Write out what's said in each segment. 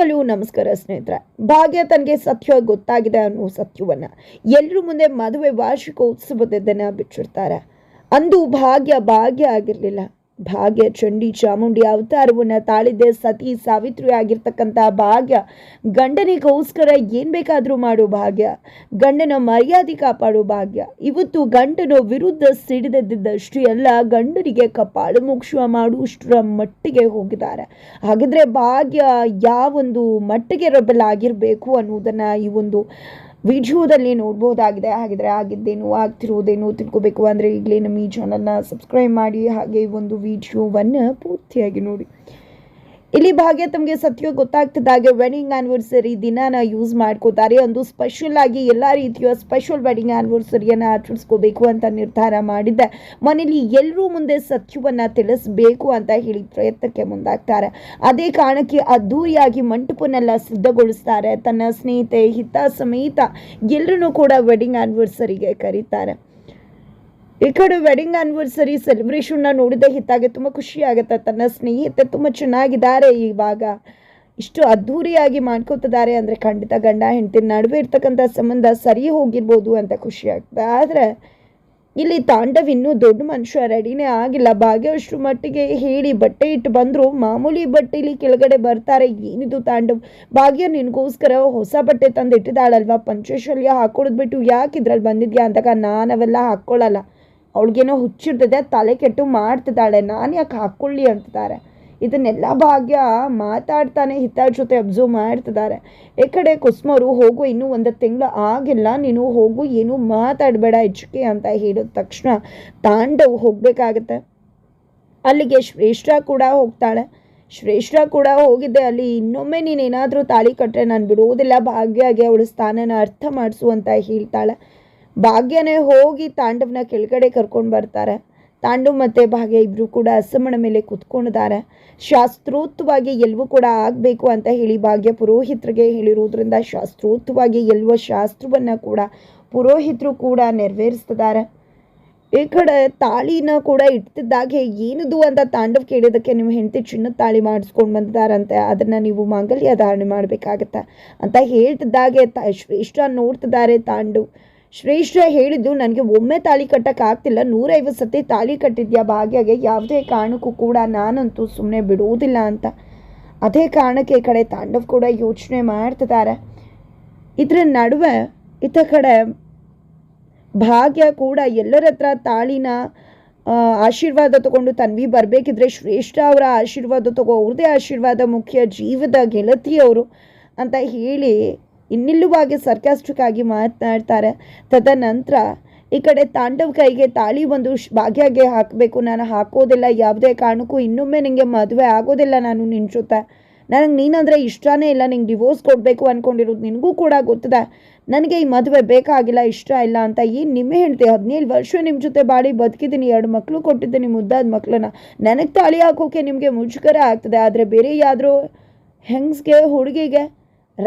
Hello ನಮಸ್ಕಾರ ಸ್ನೇಹಿತರೆ. ಭಾಗ್ಯ ತನಗೆ ಸತ್ಯ ಗೊತ್ತಾಗಿದೆ ಅನ್ನೋ ಸತ್ಯವನ್ನು ಎಲ್ಲರೂ ಮುಂದೆ ಮದುವೆ ವಾರ್ಷಿಕೋತ್ಸವದ ದಿನ ಬಿಚ್ಚಿರ್ತಾರೆ ಅಂದು ಭಾಗ್ಯ ಭಾಗ್ಯ ಆಗಿರಲಿಲ್ಲ. ಭಾಗ್ಯ, ಚಂಡಿ, ಚಾಮುಂಡಿ ಅವತಾರವನ್ನು ತಾಳಿದ್ದೆ ಸತಿ ಸಾವಿತ್ರಿ ಆಗಿರ್ತಕ್ಕಂಥ ಭಾಗ್ಯ. ಗಂಡನಿಗೋಸ್ಕರ ಏನು ಬೇಕಾದರೂ ಮಾಡು ಭಾಗ್ಯ. ಗಂಡನ ಮರ್ಯಾದೆ ಕಾಪಾಡು ಭಾಗ್ಯ. ಇವತ್ತು ಗಂಡನ ವಿರುದ್ಧ ಸಿಡಿದದ್ದಷ್ಟೇ ಎಲ್ಲ ಗಂಡನಿಗೆ ಕಪಾಳು ಮೋಕ್ಷ ಮಾಡುವಷ್ಟರ ಮಟ್ಟಿಗೆ ಹೋಗಿದ್ದಾರೆ. ಹಾಗಿದ್ರೆ ಭಾಗ್ಯ ಯಾವೊಂದು ಮಟ್ಟಿಗೆ ರಬಲ್ ಆಗಿರಬೇಕು ಅನ್ನೋದನ್ನು ಈ ಒಂದು ವಿಡಿಯೋದಲ್ಲಿ ನೋಡ್ಬೋದಾಗಿದೆ. ಹಾಗಿದ್ರೆ ಆಗಿದ್ದೇನು, ಆಗ್ತಿರೋದೇನು ತಿಳ್ಕೋಬೇಕು ಅಂದರೆ ಈಗಲೇ ನಮ್ಮ ಈ ಚಾನಲ್ನ ಸಬ್ಸ್ಕ್ರೈಬ್ ಮಾಡಿ. ಹಾಗೆ ಒಂದು ವಿಡಿಯೋವನ್ನು ಪೂರ್ತಿಯಾಗಿ ನೋಡಿ. ಇಲ್ಲಿ ಭಾಗ್ಯ ತಮಗೆ ಸತ್ಯ ಗೊತ್ತಾಗ್ತಿದ್ದಾಗೆ ವೆಡ್ಡಿಂಗ್ ಆ್ಯನಿವರ್ಸರಿ ದಿನಾನ ಯೂಸ್ ಮಾಡ್ಕೋತಾರೆ. ಒಂದು ಸ್ಪೆಷಲ್ ಆಗಿ ಎಲ್ಲ ರೀತಿಯ ಸ್ಪೆಷಲ್ ವೆಡ್ಡಿಂಗ್ ಆ್ಯನಿವರ್ಸರಿಯನ್ನು ಆಚರಿಸ್ಕೋಬೇಕು ಅಂತ ನಿರ್ಧಾರ ಮಾಡಿದ್ದೆ. ಮನೇಲಿ ಎಲ್ಲರೂ ಮುಂದೆ ಸತ್ಯವನ್ನು ತಿಳಿಸ್ಬೇಕು ಅಂತ ಹೇಳಿ ಪ್ರಯತ್ನಕ್ಕೆ ಮುಂದಾಗ್ತಾರೆ. ಅದೇ ಕಾರಣಕ್ಕೆ ಅದ್ದೂರಿಯಾಗಿ ಮಂಟಪನೆಲ್ಲ ಸಿದ್ಧಗೊಳಿಸ್ತಾರೆ. ತನ್ನ ಸ್ನೇಹಿತೆ ಹಿತ ಸಮೇತ ಎಲ್ಲರೂ ಕೂಡ ವೆಡ್ಡಿಂಗ್ ಆ್ಯನಿವರ್ಸರಿಗೆ ಕರೀತಾರೆ. ಈ ಕಡೆ ವೆಡ್ಡಿಂಗ್ ಆನಿವರ್ಸರಿ ಸೆಲೆಬ್ರೇಷನ್ನ ನೋಡಿದ ಹಿತ್ತಾಗೆ ತುಂಬ ಖುಷಿ ಆಗುತ್ತೆ ತನ್ನ ಸ್ನೇಹಿತೆ ತುಂಬ ಚೆನ್ನಾಗಿದ್ದಾರೆ ಇವಾಗ. ಇಷ್ಟು ಅದ್ಧೂರಿಯಾಗಿ ಮಾಡ್ಕೋತಿದ್ದಾರೆ ಅಂದರೆ ಖಂಡಿತ ಗಂಡ ಹೆಂಡತಿ ನಡುವೆ ಇರ್ತಕ್ಕಂಥ ಸಂಬಂಧ ಸರಿ ಹೋಗಿರ್ಬೋದು ಅಂತ ಖುಷಿ ಆಗ್ತದೆ ಆದರೆ ಇಲ್ಲಿ ತಾಂಡವ್ ಇನ್ನೂ ದೊಡ್ಡ ಮನುಷ್ಯ ರೆಡಿನೇ ಆಗಿಲ್ಲ. ಭಾಗ್ಯ ಅಷ್ಟು ಮಟ್ಟಿಗೆ ಹೇಳಿ ಬಟ್ಟೆ ಇಟ್ಟು ಬಂದರು. ಮಾಮೂಲಿ ಬಟ್ಟೆಲಿ ಕೆಳಗಡೆ ಬರ್ತಾರೆ. ಏನಿದು ತಾಂಡವ್? ಭಾಗ್ಯ ನಿನಗೋಸ್ಕರ ಹೊಸ ಬಟ್ಟೆ ತಂದು ಇಟ್ಟಿದ್ದಾಳಲ್ವಾ ಪಂಚಶಲ್ಯ ಹಾಕೊಳ್ಳೋದು ಬಿಟ್ಟು ಯಾಕೆ ಇದ್ರಲ್ಲಿ ಬಂದಿದ್ಯಾ ಅಂದಾಗ ನಾನು ಅವೆಲ್ಲ ಹಾಕ್ಕೊಳ್ಳಲ್ಲ ಅವಳಿಗೇನೋ ಹುಚ್ಚಿರ್ತದೆ ತಲೆ ಕೆಟ್ಟು ಮಾಡ್ತಿದ್ದಾಳೆ, ನಾನು ಯಾಕೆ ಹಾಕ್ಕೊಳ್ಳಿ ಅಂತಿದ್ದಾರೆ. ಇದನ್ನೆಲ್ಲ ಭಾಗ್ಯ ಮಾತಾಡ್ತಾನೆ ಹಿತ ಜೊತೆ ಅಬ್ಸರ್ವ್ ಮಾಡ್ತಿದ್ದಾರೆ. ಈ ಕಡೆ ಕುಸ್ಮರು, ಹೋಗು, ಇನ್ನೂ ಒಂದು ತಿಂಗಳು ಆಗಿಲ್ಲ, ನೀನು ಹೋಗು, ಏನು ಮಾತಾಡಬೇಡ ಹೆಚ್ಚಿಗೆ ಅಂತ ಹೇಳಿದ ತಕ್ಷಣ ತಾಂಡವ್ ಹೋಗಬೇಕಾಗತ್ತೆ. ಅಲ್ಲಿಗೆ ಶ್ರೇಷ್ಠ ಕೂಡ ಹೋಗ್ತಾಳೆ. ಶ್ರೇಷ್ಠ ಕೂಡ ಹೋಗಿದ್ದೆ ಅಲ್ಲಿ, ಇನ್ನೊಮ್ಮೆ ನೀನು ಏನಾದರೂ ತಾಳಿ ಕಟ್ಟರೆ ನಾನು ಬಿಡುವುದಿಲ್ಲ, ಭಾಗ್ಯಗೆ ಅವಳ ಸ್ಥಾನನ ಅರ್ಥ ಮಾಡಿಸು ಅಂತ ಹೇಳ್ತಾಳೆ. ಭಾಗ್ಯನೇ ಹೋಗಿ ತಾಂಡವನ ಕೆಳಗಡೆ ಕರ್ಕೊಂಡು ಬರ್ತಾರೆ. ತಾಂಡು ಮತ್ತು ಭಾಗ್ಯ ಇಬ್ಬರು ಕೂಡ ಅಸಮಣ ಮೇಲೆ ಕುತ್ಕೊಂಡಿದ್ದಾರೆ. ಶಾಸ್ತ್ರೋತ್ವವಾಗಿ ಎಲ್ಲವೂ ಕೂಡ ಆಗಬೇಕು ಅಂತ ಹೇಳಿ ಭಾಗ್ಯ ಪುರೋಹಿತರಿಗೆ ಹೇಳಿರೋದ್ರಿಂದ ಶಾಸ್ತ್ರೋತ್ವವಾಗಿ ಎಲ್ಲುವ ಶಾಸ್ತ್ರವನ್ನು ಕೂಡ ಪುರೋಹಿತರು ಕೂಡ ನೆರವೇರಿಸ್ತಿದ್ದಾರೆ. ಈ ಕಡೆ ತಾಳಿನ ಕೂಡ ಇಟ್ಟಿದ್ದಾಗೆ ಏನಿದು ಅಂತ ತಾಂಡವ್ ಕೇಳಿದ್ದಕ್ಕೆ ನಿಮ್ಮ ಹೆಂಡತಿ ಚಿನ್ನದ ತಾಳಿ ಮಾಡಿಸ್ಕೊಂಡು ಬಂದಿದ್ದಾರಂತೆ, ಅದನ್ನು ನೀವು ಮಾಂಗಲ್ಯ ಧಾರಣೆ ಮಾಡಬೇಕಾಗತ್ತೆ ಅಂತ ಹೇಳ್ತಿದ್ದಾಗೆ ತ ಶ್ರೇಷ್ಠ ನೋಡ್ತಿದ್ದಾರೆ ತಾಂಡು. ಶ್ರೇಷ್ಠ ಹೇಳಿದ್ದು, ನನಗೆ ಒಮ್ಮೆ ತಾಳಿ ಕಟ್ಟಕ್ಕೆ ಆಗ್ತಿಲ್ಲ. ನೂರೈವತ್ತು ಸತಿ ತಾಳಿ ಕಟ್ಟಿದ್ಯಾ ಭಾಗ್ಯಗೆ. ಯಾವುದೇ ಕಾರಣಕ್ಕೂ ಕೂಡ ನಾನಂತೂ ಸುಮ್ಮನೆ ಬಿಡುವುದಿಲ್ಲ ಅಂತ. ಅದೇ ಕಾರಣಕ್ಕೆ ಈ ಕಡೆ ತಾಂಡವ್ ಕೂಡ ಯೋಚನೆ ಮಾಡ್ತಿದ್ದಾರೆ. ಇದರ ನಡುವೆ ಇತ ಕಡೆ ಭಾಗ್ಯ ಕೂಡ ಎಲ್ಲರ ಹತ್ರ ತಾಳಿನ ಆಶೀರ್ವಾದ ತಗೊಂಡು ತನ್ವಿ ಬರಬೇಕಿದ್ರೆ ಶ್ರೇಷ್ಠ ಅವರ ಆಶೀರ್ವಾದ ತಗೋ. ಅವ್ರದೇ ಆಶೀರ್ವಾದ ಮುಖ್ಯ. ಜೀವದ ಗೆಳತಿಯವರು ಅಂತ ಹೇಳಿ ಇನ್ನಿಲ್ಲುವಾಗಿ ಸರ್ಕಾಸ್ಟಿಕ್ ಆಗಿ ಮಾತನಾಡ್ತಾರೆ. ತದನಂತರ ಈ ಕಡೆ ತಾಂಡವ್ ಕೈಗೆ ತಾಳಿ ಒಂದು ಭಾಗ್ಯಗೆ ಹಾಕಬೇಕು. ನಾನು ಹಾಕೋದಿಲ್ಲ, ಯಾವುದೇ ಕಾರಣಕ್ಕೂ ಇನ್ನೊಮ್ಮೆ ನಿಮಗೆ ಮದುವೆ ಆಗೋದಿಲ್ಲ ನಾನು ನಿನ್ನ ನನಗೆ ನೀನಂದರೆ ಇಷ್ಟನೇ ಇಲ್ಲ, ನಿಂಗೆ ಡಿವೋರ್ಸ್ ಕೊಡಬೇಕು ಅಂದ್ಕೊಂಡಿರೋದು ನಿನಗೂ ಕೂಡ ಗೊತ್ತಿದೆ. ನನಗೆ ಈ ಮದುವೆ ಬೇಕಾಗಿಲ್ಲ, ಇಷ್ಟ ಇಲ್ಲ ಅಂತ ಏನು ನಿಮ್ಮೇ ಹೇಳ್ತೆ? ಹದಿನೇಳು ವರ್ಷ ನಿಮ್ಮ ಜೊತೆ ಬಾಳಿ ಬದುಕಿದ್ದೀನಿ, ಎರಡು ಮಕ್ಕಳು ಕೊಟ್ಟಿದ್ದೀನಿ, ಮುದ್ದಾದ ಮಕ್ಕಳನ್ನ ನನಗೆ ತಾಳಿ ಹಾಕೋಕೆ ನಿಮಗೆ ಮುಜುಗರ ಆಗ್ತದೆ, ಆದರೆ ಬೇರೆ ಯಾದರೂ ಹೆಂಗ್ಸ್ಗೆ, ಹುಡುಗಿಗೆ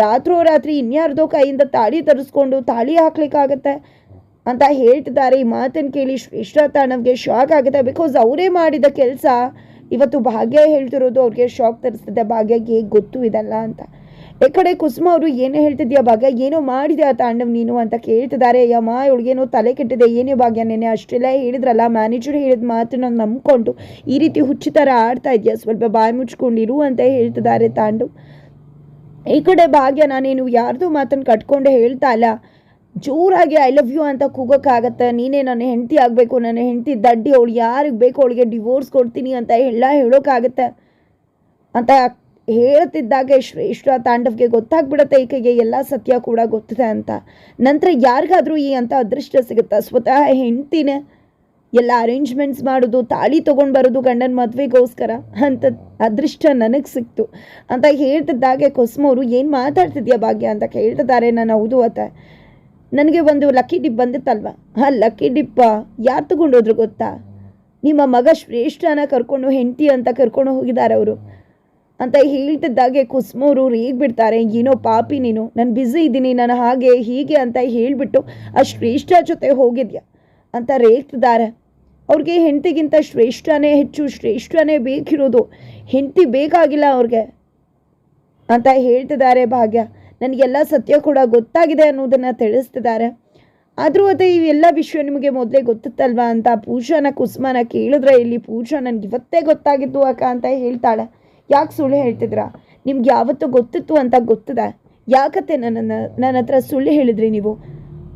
ರಾತ್ರೋ ರಾತ್ರಿ ಇನ್ಯಾರ್ದೋ ಕೈಯಿಂದ ತಾಳಿ ತರಿಸ್ಕೊಂಡು ತಾಳಿ ಹಾಕ್ಲಿಕ್ಕಾಗತ್ತೆ ಅಂತ ಹೇಳ್ತಿದ್ದಾರೆ. ಈ ಮಾತನ್ನು ಕೇಳಿ ಶ್ರೇಷ್ಠ ತಾಣವ್ಗೆ ಶಾಕ್ ಆಗುತ್ತೆ. ಬಿಕಾಸ್ ಅವರೇ ಮಾಡಿದ ಕೆಲಸ ಇವತ್ತು ಭಾಗ್ಯ ಹೇಳ್ತಿರೋದು ಅವ್ರಿಗೆ ಶಾಕ್ ತರಿಸ್ತದೆ. ಭಾಗ್ಯಗೆ ಹೇಗೆ ಗೊತ್ತು ಇದಲ್ಲ ಅಂತ. ಈ ಕಡೆ ಕುಸುಮ ಅವರು ಏನೇ ಹೇಳ್ತಿದ್ಯಾ ಭಾಗ್ಯ? ಏನೋ ಮಾಡಿದೆ ಆ ತಾಂಡವ್ ನೀನು ಅಂತ ಕೇಳ್ತಿದ್ದಾರೆ. ಯಮ್ಮ, ಇವಳಿಗೇನೋ ತಲೆ ಕೆಟ್ಟಿದೆ. ಏನೇ ಭಾಗ್ಯ ನೆನೆ ಅಷ್ಟೆಲ್ಲ ಹೇಳಿದ್ರಲ್ಲ ಮ್ಯಾನೇಜರ್ ಹೇಳಿದ ಮಾತನ್ನ ನಂಬ್ಕೊಂಡು ಈ ರೀತಿ ಹುಚ್ಚು ಥರ ಆಡ್ತಾ ಇದೆಯಾ? ಸ್ವಲ್ಪ ಬಾಯಿ ಮುಚ್ಕೊಂಡಿರು ಅಂತ ಹೇಳ್ತಿದ್ದಾರೆ ತಾಂಡು. ಈ ಕಡೆ ಭಾಗ್ಯ ನಾನೇನು ಯಾರ್ದು ಮಾತನ್ನು ಕಟ್ಕೊಂಡು ಹೇಳ್ತಾ ಇಲ್ಲ. ಜೋರಾಗಿ ಐ ಲವ್ ಯು ಅಂತ ಕೂಗೋಕ್ಕಾಗತ್ತೆ. ನೀನೇ ನನ್ನ ಹೆಂಡತಿ ಆಗಬೇಕು, ನನ್ನ ಹೆಂಡತಿ ದಡ್ಡಿ, ಅವಳು ಯಾರಿಗೆ ಬೇಕು ಅವಳಿಗೆ ಡಿವೋರ್ಸ್ ಕೊಡ್ತೀನಿ ಅಂತ ಎಲ್ಲ ಹೇಳೋಕ್ಕಾಗತ್ತೆ. ಅಂತ ಹೇಳ್ತಿದ್ದಾಗೆ ಶ್ರೇಷ್ಠ, ತಾಂಡವ್ಗೆ ಗೊತ್ತಾಗ್ಬಿಡುತ್ತೆ ಈಕೆಗೆ ಎಲ್ಲ ಸತ್ಯ ಕೂಡ ಗೊತ್ತಿದೆ ಅಂತ. ನಂತರ ಯಾರಿಗಾದರೂ ಈ ಅಂತ ಅದೃಷ್ಟ ಸಿಗುತ್ತೆ? ಸ್ವತಃ ಹೆಂಡ್ತಿನೇ. ಎಲ್ಲ ಅರೇಂಜ್ಮೆಂಟ್ಸ್ ಮಾಡೋದು, ತಾಳಿ ತೊಗೊಂಡು ಬರೋದು ಗಂಡನ ಮದುವೆಗೋಸ್ಕರ ಅಂತ ಅದೃಷ್ಟ ನನಗೆ ಸಿಕ್ತು. ಅಂತ ಹೇಳ್ತಿದ್ದಾಗೆ ಕೊಸ್ಮೋರು ಏನು ಮಾತಾಡ್ತಿದ್ಯಾ ಭಾಗ್ಯ? ಅಂತ ಕೇಳ್ತಿದ್ದಾರೆ ನಾನು ಹೌದು ಅತ್ತ. ನನಗೆ ಒಂದು ಲಕ್ಕಿ ಡಿಪ್ ಬಂದಿತ್ತಲ್ವ? ಆ ಲಕ್ಕಿ ಡಿಪ್ಪ ಯಾರು ತಗೊಂಡೋದ್ರು ಗೊತ್ತಾ? ನಿಮ್ಮ ಮಗ ಶ್ರೇಷ್ಠನ ಕರ್ಕೊಂಡು ಹೆಂಡತಿ ಅಂತ ಕರ್ಕೊಂಡು ಹೋಗಿದ್ದಾರೆ ಅವರು. ಅಂತ ಹೇಳ್ತಿದ್ದಾಗೆ ಕುಸ್ಮೋರು ರೇಗ್ಬಿಡ್ತಾರೆ ಏನೋ ಪಾಪಿ ನೀನು. ನಾನು ಬ್ಯುಸಿ ಇದ್ದೀನಿ. ನಾನು ಹಾಗೆ ಹೀಗೆ ಅಂತ ಹೇಳಿಬಿಟ್ಟು ಆ ಶ್ರೇಷ್ಠ ಜೊತೆ ಹೋಗಿದ್ಯಾ? ಅಂತ ರೇಗ್ತಿದ್ದಾರೆ. ಅವ್ರಿಗೆ ಹೆಂಡತಿಗಿಂತ ಶ್ರೇಷ್ಠನೇ ಹೆಚ್ಚು, ಶ್ರೇಷ್ಠನೇ ಬೇಕಿರೋದು. ಹೆಂಡತಿ ಬೇಕಾಗಿಲ್ಲ ಅವ್ರಿಗೆ. ಅಂತ ಹೇಳ್ತಿದ್ದಾರೆ ಭಾಗ್ಯ. ನನಗೆಲ್ಲ ಸತ್ಯ ಕೂಡ ಗೊತ್ತಾಗಿದೆ ಅನ್ನೋದನ್ನು ತಿಳಿಸ್ತಿದ್ದಾರೆ. ಆದರೂ ಅದೇ ಇವೆಲ್ಲ ವಿಷಯ ನಿಮಗೆ ಮೊದಲೇ ಗೊತ್ತಿತ್ತಲ್ವಾ ಅಂತ ಪೂಜಾನ, ಕುಸುಮನ ಕೇಳಿದ್ರೆ ಇಲ್ಲಿ ಪೂಜಾ ನನಗೆ ಇವತ್ತೇ ಗೊತ್ತಾಗಿತ್ತು ಅಕ್ಕ ಅಂತ ಹೇಳ್ತಾಳೆ. ಯಾಕೆ ಸುಳ್ಳು ಹೇಳ್ತಿದ್ರಾ ನಿಮ್ಗೆ ಯಾವತ್ತೂ ಗೊತ್ತಿತ್ತು ಅಂತ ಗೊತ್ತಿದೆ? ಯಾಕತ್ತೆ ನನ್ನನ್ನು ನನ್ನ ಹತ್ರ ಸುಳ್ಳು ಹೇಳಿದ್ರಿ ನೀವು?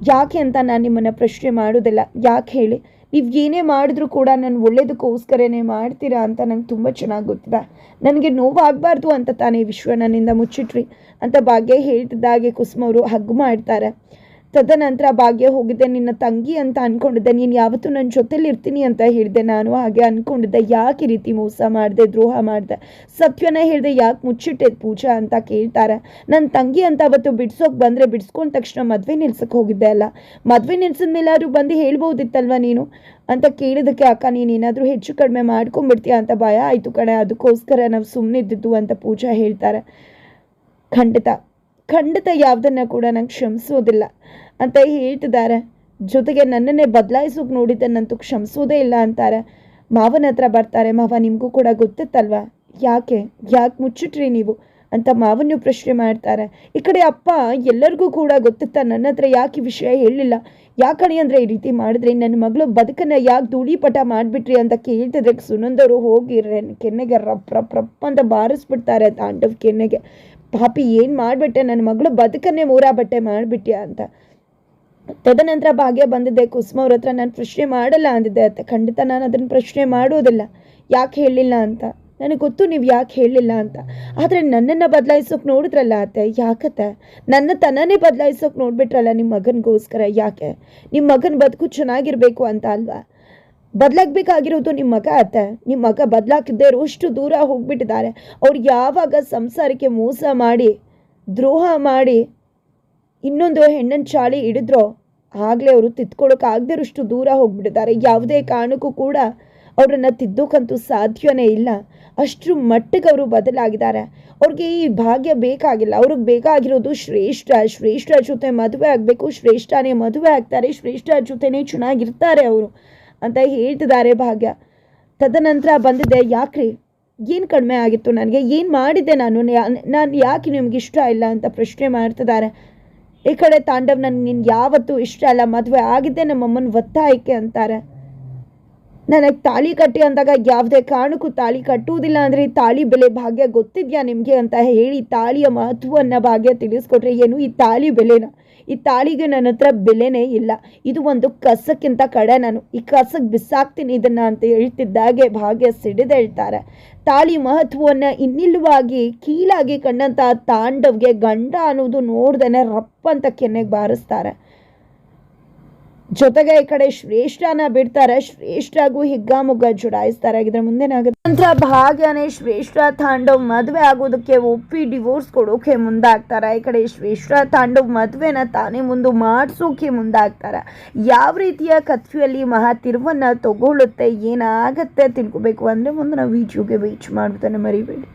ಯಾಕೆ ಅಂತ ನಾನು ನಿಮ್ಮನ್ನು ಪ್ರಶ್ನೆ ಮಾಡೋದಿಲ್ಲ. ಯಾಕೆ ಹೇಳಿ? ನೀವು ಏನೇ ಮಾಡಿದ್ರೂ ಕೂಡ ನಾನು ಒಳ್ಳೇದಕ್ಕೋಸ್ಕರನೇ ಮಾಡ್ತೀರಾ ಅಂತ ನಂಗೆ ತುಂಬ ಚೆನ್ನಾಗಿ ಗೊತ್ತಿದೆ. ನನಗೆ ನೋವಾಗಬಾರ್ದು ಅಂತ ತಾನೇ ವಿಶ್ವ ನನ್ನಿಂದ ಮುಚ್ಚಿಟ್ರಿ ಅಂತ ಭಾಗ್ಯ ಹೇಳ್ತಿದ್ದಾಗೆ ಕುಸುಮ ಅವರು ಹಗ್ ಮಾಡ್ತಾರೆ. ತದನಂತರ ಭಾಗ್ಯ ಹೋಗಿದ್ದೆ, ನಿನ್ನ ತಂಗಿ ಅಂತ ಅಂದ್ಕೊಂಡಿದ್ದೆ ನೀನು ಯಾವತ್ತೂ ನನ್ನ ಜೊತೆಲಿ ಇರ್ತೀನಿ ಅಂತ ಹೇಳಿದೆ. ನಾನು ಹಾಗೆ ಅನ್ಕೊಂಡಿದ್ದೆ, ಯಾಕೆ ಈ ರೀತಿ ಮೋಸ ಮಾಡಿದೆ, ದ್ರೋಹ ಮಾಡಿದೆ? ಸತ್ಯನ ಹೇಳಿದೆ, ಯಾಕೆ ಮುಚ್ಚಿಟ್ಟೆ ಪೂಜಾ ಅಂತ ಕೇಳ್ತಾರೆ. ನನ್ನ ತಂಗಿ ಅಂತ ಅವತ್ತು ಬಿಡ್ಸೋಕೆ ಬಂದರೆ ಬಿಡ್ಸ್ಕೊಂಡ ತಕ್ಷಣ ಮದುವೆ ನಿಲ್ಸಕ್ಕೆ ಹೋಗಿದ್ದೆ ಅಲ್ಲ. ಮದುವೆ ನಿಲ್ಸಿದ ಮೇಲೆ ಬಂದು ಹೇಳ್ಬೋದಿತ್ತಲ್ವ ನೀನು? ಅಂತ ಕೇಳಿದಕ್ಕೆ, ಅಕ್ಕ, ನೀನು ಏನಾದರೂ ಹೆಚ್ಚು ಕಡಿಮೆ ಮಾಡ್ಕೊಂಡ್ಬಿಡ್ತೀಯ ಅಂತ ಭಯ ಆಯಿತು ಕಣೆ. ಅದಕ್ಕೋಸ್ಕರ ನಾವು ಸುಮ್ಮನೆ ಇದ್ದಿದ್ದು ಅಂತ ಪೂಜಾ ಹೇಳ್ತಾರೆ. ಖಂಡಿತ. ಖಂಡಿತ ಯಾವುದನ್ನು ಕೂಡ ನಂಗೆ ಕ್ಷಮಿಸೋದಿಲ್ಲ. ಅಂತ ಹೇಳ್ತಿದ್ದಾರೆ ಜೊತೆಗೆ ನನ್ನನ್ನೇ ಬದಲಾಯಿಸೋಕೆ ನೋಡಿದ್ದನ್ನಂತೂ ಕ್ಷಮಿಸೋದೇ ಇಲ್ಲ ಅಂತಾರೆ. ಮಾವನ ಹತ್ರ ಬರ್ತಾರೆ, ಮಾವ, ನಿಮಗೂ ಕೂಡ ಗೊತ್ತಿತ್ತಲ್ವ? ಯಾಕೆ? ಯಾಕೆ ಮುಚ್ಚಿಟ್ರಿ ನೀವು? ಅಂತ ಮಾವನ್ನು ಪ್ರಶ್ನೆ ಮಾಡ್ತಾರೆ. ಈ ಕಡೆ ಅಪ್ಪ, ಎಲ್ಲರಿಗೂ ಕೂಡ ಗೊತ್ತಿತ್ತ ನನ್ನ ಹತ್ರ ಯಾಕೆ ಈ ವಿಷಯ ಹೇಳಿಲ್ಲ? ಯಾಕಣಿ ಅಂದರೆ ಈ ರೀತಿ ಮಾಡಿದ್ರಿ ನನ್ನ ಮಗಳು ಬದುಕನ್ನು ಯಾಕೆ ಧೂಳಿಪಟ ಮಾಡಿಬಿಟ್ರಿ ಅಂತ ಕೇಳ್ತಿದ್ರೆ ಸುನಂದರು ಹೋಗಿ ಕೆನ್ನೆಗೆ ರಪ್ ರಪ್ ರಪ್ ಅಂತ ಬಾರಿಸ್ಬಿಡ್ತಾರೆ ತಾಂಡವ್ ಕೆನ್ನೆಗೆ. ಪಾಪಿ ಏನು ಮಾಡಿಬಿಟ್ಟೆ? ನನ್ನ ಮಗಳು ಬದುಕನ್ನೇ ಮೂರಾ ಬಟ್ಟೆ ಮಾಡಿಬಿಟ್ಯಾ ಅಂತ. ತದನಂತರ ಭಾಗ್ಯ ಬಂದಿದ್ದೆ ಕುಸುಮ ಅವ್ರ ಹತ್ರ ನಾನು ಪ್ರಶ್ನೆ ಮಾಡಲ್ಲ ಅಂದಿದ್ದೆ ಅತ್ತೆ. ಖಂಡಿತ ನಾನು ಅದನ್ನು ಪ್ರಶ್ನೆ ಮಾಡೋದಿಲ್ಲ ಯಾಕೆ ಹೇಳಿಲ್ಲ ಅಂತ? ನನಗೆ ಗೊತ್ತು ನೀವು ಯಾಕೆ ಹೇಳಿಲ್ಲ ಅಂತ. ಆದರೆ ನನ್ನನ್ನು ಬದಲಾಯಿಸೋಕೆ ನೋಡಿದ್ರಲ್ಲ ಅತ್ತೆ? ಯಾಕತ್ತೆ? ನನ್ನ ತನನೇ ಬದಲಾಯಿಸೋಕೆ ನೋಡ್ಬಿಟ್ರಲ್ಲ ನಿಮ್ಮ ಮಗನಿಗೋಸ್ಕರ? ಯಾಕೆ? ನಿಮ್ಮ ಮಗನ ಬದುಕು ಚೆನ್ನಾಗಿರಬೇಕು ಅಂತ ಅಲ್ವಾ? ಬದಲಾಗಬೇಕಾಗಿರೋದು ನಿಮ್ಮ ಮಗ ಅತ್ತೆ. ನಿಮ್ಮ ಮಗ ಬದಲಾಗಿದ್ದೇ ಅಷ್ಟು ದೂರ ಹೋಗ್ಬಿಟ್ಟಿದ್ದಾರೆ. ಅವ್ರು ಯಾವಾಗ ಸಂಸಾರಕ್ಕೆ ಮೋಸ ಮಾಡಿ, ದ್ರೋಹ ಮಾಡಿ ಇನ್ನೊಂದು ಹೆಣ್ಣನ್ನ ಚಾಳಿ ಹಿಡಿದ್ರೋ, ಆಗಲೇ ಅವರು ತಿದ್ಕೊಳ್ಳೋಕ್ಕಾಗದಿರೋಷ್ಟು ದೂರ ಹೋಗ್ಬಿಟ್ಟಿದ್ದಾರೆ. ಯಾವುದೇ ಕಾರಣಕ್ಕೂ ಕೂಡ ಅವರನ್ನು ತಿದ್ದೋಕ್ಕಂತೂ ಸಾಧ್ಯವೇ ಇಲ್ಲ. ಅಷ್ಟರ ಮಟ್ಟಿಗೆ ಅವರು ಬದಲಾಗಿದ್ದಾರೆ. ಅವ್ರಿಗೆ ಈ ಭಾಗ್ಯ ಬೇಕಾಗಿಲ್ಲ. ಅವ್ರಿಗೆ ಬೇಕಾಗಿರೋದು ಶ್ರೇಷ್ಠ ಶ್ರೇಷ್ಠ ಜೊತೆ ಮದುವೆ ಆಗಬೇಕು. ಶ್ರೇಷ್ಠನೇ ಮದುವೆ ಆಗ್ತಾರೆ. ಶ್ರೇಷ್ಠ ಜೊತೆನೇ ಚೆನ್ನಾಗಿರ್ತಾರೆ ಅವರು. ಅಂತ ಹೇಳ್ತಿದ್ದಾರೆ ಭಾಗ್ಯ. ತದನಂತರ ಬಂದಿದ್ದೆ ಯಾಕ್ರಿ? ಏನು ಕಡಿಮೆ ಆಗಿತ್ತು ನನಗೆ? ಏನು ಮಾಡಿದ್ದೆ ನಾನು? ನಾನು ಯಾಕೆ ನಿಮ್ಗೆ ಇಷ್ಟ ಇಲ್ಲ? ಅಂತ ಪ್ರಶ್ನೆ ಮಾಡ್ತಿದ್ದಾರೆ. ಈ ಕಡೆ ತಾಂಡವ್, ನನಗೆ ನಿನ್ಗೆ ಯಾವತ್ತೂ ಇಷ್ಟ ಇಲ್ಲ. ಮದುವೆ ಆಗಿದ್ದೆ ನಮ್ಮಮ್ಮನ ಒತ್ತಾಯಕ್ಕೆ ಅಂತಾರೆ. ನನಗೆ ತಾಳಿ ಕಟ್ಟಿ ಅಂದಾಗ ಯಾವುದೇ ಕಾರಣಕ್ಕೂ ತಾಳಿ ಕಟ್ಟುವುದಿಲ್ಲ ಅಂದರೆ ತಾಳಿ ಬೆಲೆ ಭಾಗ್ಯ ಗೊತ್ತಿದೆಯಾ ನಿಮಗೆ ಅಂತ ಹೇಳಿ ತಾಳಿಯ ಮಹತ್ವವನ್ನು ಭಾಗ್ಯ ತಿಳಿಸ್ಕೊಟ್ರೆ ಏನು? ಈ ತಾಳಿ ಬೆಲೆನ. ಈ ತಾಳಿಗೆ ನನ್ನ ಹತ್ರ ಬೆಲೆನೇ ಇಲ್ಲ. ಇದು ಒಂದು ಕಸಕ್ಕಿಂತ ಕಡೆ ನಾನು. ಈ ಕಸಕ್ಕೆ ಬಿಸಾಕ್ತೀನಿ ಇದನ್ನು ಅಂತ ಹೇಳ್ತಿದ್ದಾಗೆ ಭಾಗ್ಯ ಸಿಡಿದೇಳ್ತಾರೆ ತಾಳಿ ಮಹತ್ವವನ್ನು ಇನ್ನಿಲ್ಲವಾಗಿ ಕೀಳಾಗಿ ಕಂಡಂಥ ತಾಂಡವ್ಗೆ ಗಂಡ ಅನ್ನೋದು ನೋಡ್ದೇನೆ ರಪ್ಪ ಅಂತ ಕೆನ್ನೆಗೆ ಬಾರಿಸ್ತಾರೆ. ಜೊತೆಗೆ ಈ ಕಡೆ ಶ್ರೇಷ್ಠನ ಬಿಡ್ತಾರೆ. ಶ್ರೇಷ್ಠಗೂ ಹಿಗ್ಗಾಮುಗ್ಗ ಜುಡಾಯಿಸ್ತಾರೆ ಇದ್ರ ಮುಂದೇನಾಗುತ್ತೆ ನಂತರ ಭಾಗ್ಯನೇ ಶ್ರೇಷ್ಠ ತಾಂಡವ್ ಮದುವೆ ಆಗೋದಕ್ಕೆ ಒಪ್ಪಿ ಡಿವೋರ್ಸ್ ಕೊಡೋಕೆ ಮುಂದಾಗ್ತಾರೆ. ಈ ಕಡೆ ಶ್ರೇಷ್ಠ ತಾಂಡವ್ ಮದುವೆನ ತಾನೇ ಮುಂದೆ ಮಾಡಿಸೋಕೆ ಮುಂದಾಗ್ತಾರೆ. ಯಾವ ರೀತಿಯ ಕಥೆಯಲ್ಲಿ ಮಹಾ ತಿರುವನ್ನ ತಗೊಳ್ಳುತ್ತೆ, ಏನಾಗತ್ತೆ ತಿಳ್ಕೊಬೇಕು ಅಂದರೆ ಮುಂದೆ ನಾವು ಈಚುಗೆ ವೇಚ್ ಮಾಡ್ತಾನೆ ಮರಿಬೇಡಿ.